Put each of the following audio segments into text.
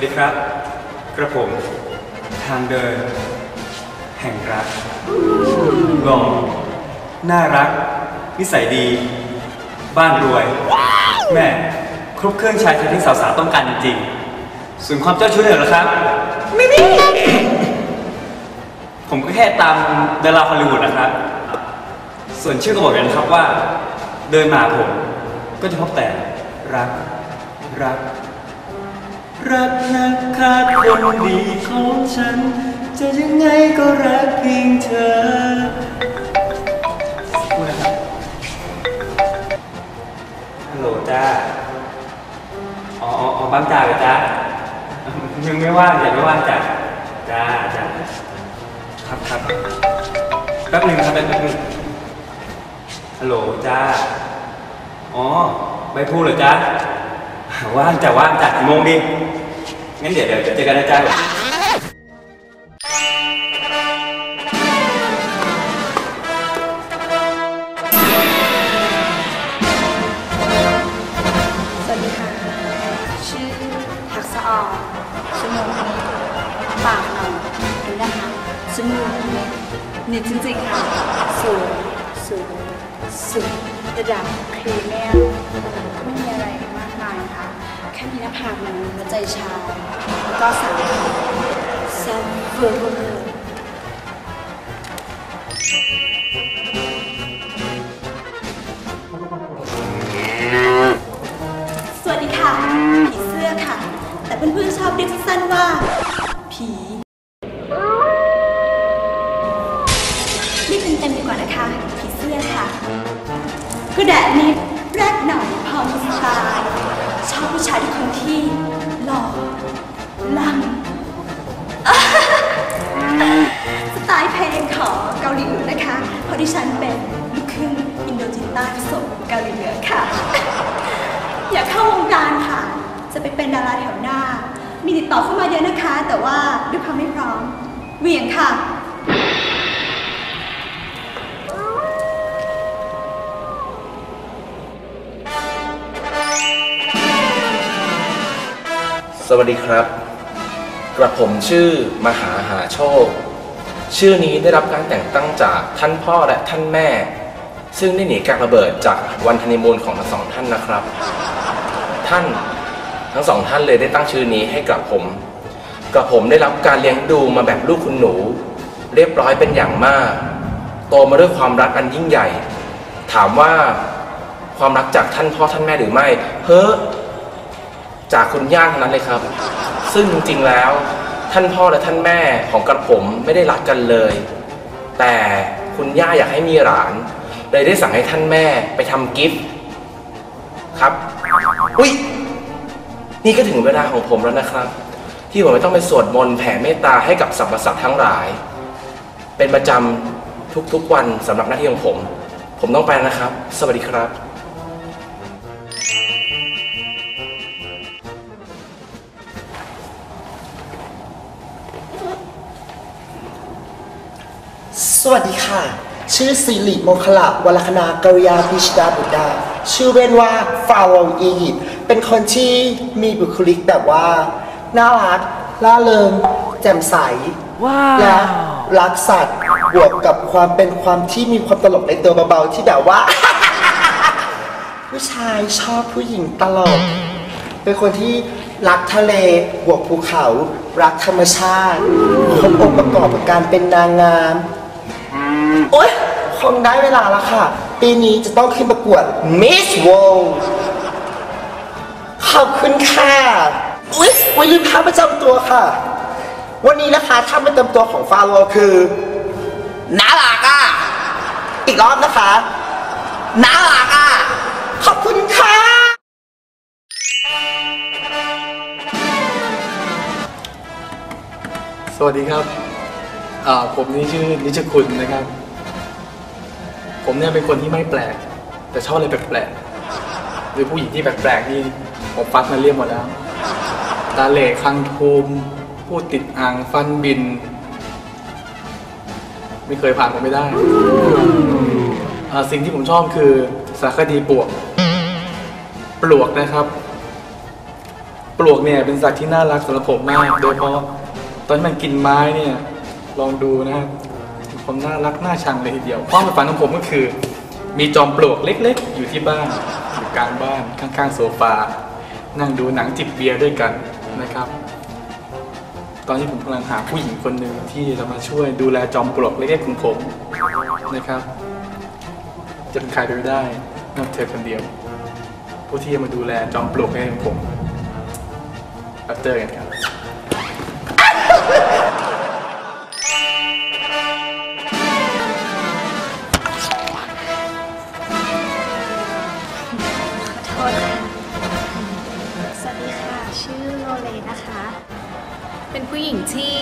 วัสดีครับ กระผมทางเดิน แห่งรักหล่อน่ารัก นิสัยดี บ้านรวย แม่ครบเครื่องชายที่สาวๆต้องการจริงๆส่วนความเจ้าชู้เหรอครับ ไม่มี ผมก็แค่ตามดาราฮอลลีวูดนะครับ ส่วนชื่อก็บอกเลยนะครับว่า เดินมาผม ก็จะพบแต่รักรัก รักนักขาคนดีของฉัน จะยังไงก็รักเพียงเธอพูดนะครับฮัลโหลจ้าอ๋ออ๋อบางจ่าเลยจ้ายังไม่ว่างอย่าไม่ว่างจ้าจ้าจ้าครับครับแป๊บหนึงครับแป๊บหนึงฮัลโหลจ้า อ๋อใบพูดเหรอจ้า ว่างจะว่างจัดกี่โมงดี งั้นเดี๋ยวเดี๋ยวเจอกันนะจ๊ะสวัสดีค่ะ ชื่อหักษะออนชั่วโมงนี้ปากหน่อยดูนะคะชั่วโมงนี้เน็ตจริงๆค่ะสูงสูงสูงระดับพรีเมียมไม่มีอะไรมากายค่ะแค่มีหน้าผากหนังหัวใจชายแล้วก็สามแซ่บเวอร์เวอร์สวัสดีค่ะ ผีเสื้อค่ะ แต่เพื่อนๆชอบเรียกสั้นว่า ผีเรียกเต็มดีกว่านะคะ ผีเสื้อค่ะกระแดะนิดแรกหน่อยพอมีสไตล์ ชอบผู้ชายทุกคนที่หล่อลังสไตล์เพลงของเกาหลีเหนือนะคะเพราะดิฉันเป็นลูกครึ่งอินโดจีนใต้ผสมเกาหลีเหนือค่ะ อยากเข้าวงการค่ะ จะไปเป็นดาราแถวหน้า มีติดต่อเข้ามาเยอะนะคะ แต่ว่าด้วยความไม่พร้อมเหวี่ยงค่ะ สวัสดีครับ กระผมชื่อมหาหาโชค ชื่อนี้ได้รับการแต่งตั้งจากท่านพ่อและท่านแม่ ซึ่งได้หนีการระเบิดจากวันฮันนีมูนของทั้งสองท่านนะครับ ท่านทั้งสองท่านเลยได้ตั้งชื่อนี้ให้กับผม กระผมได้รับการเลี้ยงดูมาแบบลูกคุณหนู เรียบร้อยเป็นอย่างมาก โตมาด้วยความรักอันยิ่งใหญ่ ถามว่าความรักจากท่านพ่อท่านแม่หรือไม่ เฮ้อ จากคุณย่าเท่านั้นเลยครับ ซึ่งจริงๆแล้ว ท่านพ่อและท่านแม่ของกระผมไม่ได้รักกันเลย แต่คุณย่าอยากให้มีหลาน เลยได้สั่งให้ท่านแม่ไปทำกิฟต์ครับ อุ้ยนี่ก็ถึงเวลาของผมแล้วนะครับ ที่ผมจะต้องไปสวดมนต์แผ่เมตตาให้กับสรรพสัตว์ทั้งหลาย เป็นประจำทุกๆวันสำหรับหน้าที่ของผม ผมต้องไปแล้วนะครับ สวัสดีครับ วัสดีค่ะ ชื่อสิริโมคลาวรคณากริยาพิชดาบุตรดา ชื่อเล่นว่าฟาวงอียิปต์เป็นคนที่มีบุคลิกแบบว่า น่ารักล่าเริง แจ่มใสและรักสัตว์บวกกับความเป็นความที่มีความตลกในตัวเบาๆที่แบบว่า ผู้ชายชอบผู้หญิงตลกเป็นคนที่รักทะเลบวกภูเขา รักธรรมชาติครบองค์ประกอบกับการเป็นนางงาม โอ๊ยคงได้เวลาแล้วค่ะ ปีนี้จะต้องขึ้นประกวด Miss World ขอบคุณค่ะ อุ๊ยวันลืมท่าประจำตัวค่ะ วันนี้นะคะท่าประจำตัวของฟาโรคือน่ารักอะ อีกรอบนะคะน่ารักอะ ขอบคุณค่ะ สวัสดีครับอ่าผมนี่ชื่อนิชคุณนะครับ ผมเนี่ยเป็นคนที่ไม่แปลก แต่ชอบอะไรแปลกๆหรือผู้หญิงที่แปลกๆนี่ผมฟัดมาเรียบหมดแล้ว ตาเหล่คังทูมพูดติดอ่างฟันบิน ไม่เคยผ่านผมไม่ได้อ่าสิ่งที่ผมชอบคือสารคดีปลวก ปลวกนะครับ ปลวกเนี่ยเป็นสัตว์ที่น่ารักสำหรับผมมาก โดยเฉพาะตอนที่มันกินไม้เนี่ย ลองดูนะครับ ความน่ารักน่าชังเลยทีเดียวความฝันของผมก็คือ มีจอมปลวกเล็กๆ อยู่ที่บ้านอยู่กลางบ้านข้างๆโซฟา นั่งดูหนังจิบเบียร์ด้วยกันนะครับ ตอนที่ผมกำลังหาผู้หญิงคนหนึ่งที่จะมาช่วยดูแลจอมปลวกเล็กๆของผมนะครับ จะเป็นใครไปไม่ได้นอกเธอคนเดียว ผู้ที่จะมาดูแลจอมปลวกให้ผมรับเจอกันครับ ค่ะสวัสดีค่ะ ชื่อโลเลนะคะ เป็นผู้หญิงที่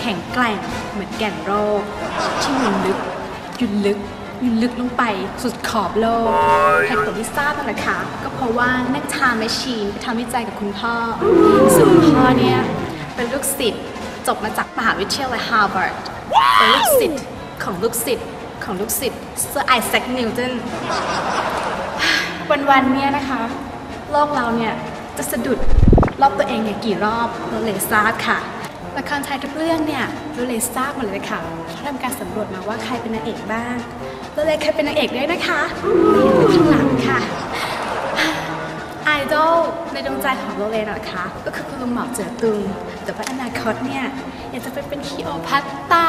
แข็งแกร่งเหมือนแก่นโรคที่หยุนลึกหยุนลึกหยุนลึกลงไปสุดขอบโลกเหตุผลที่ทราบนั่นแหละค่ะก็เพราะว่านั่งทานแมชชีนไปทำวิจัยกับคุณพ่อซึ่งคุณพ่อเนี่ย เป็นลูกศิษย์จบมาจากมหาวิทยาลัยฮาร์วาร์ดเป็นลูกศิษย์ของลูกศิษย์ของลูกศิษย์เซอร์ไอแซคนิวตัน วันๆเนี่ยนะคะ โลกเราเนี่ยจะสะดุดรอบตัวเองเนี่ยกี่รอบเราเลยทราบค่ะละครไทยทุกเรื่องเนี่ยเราเลยทราบหมดเลยค่ะเขาทำการสำรวจมาว่าใครเป็นนางเอกบ้างเราเลยเคยเป็นนางเอกด้วยนะคะที่ข้างหลังค่ะไอดอลในดวงใจของโรเลนะคะ ก็คือคุณลุงหมอกเจ๋อตุงแต่ว่าอนาคตเนี่ยอยากจะไปเป็นคีโอพัตตา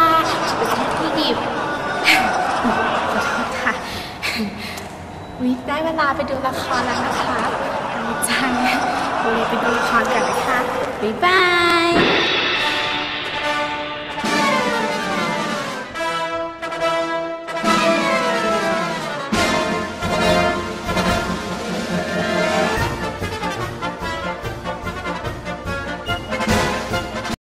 ประเทศอียิปต์ ขอโทษค่ะ วิได้ เวลาไปดูละครแล้วนะคะเอาจังเราเลยไปดูละครกันนะคะ บ๊ายบาย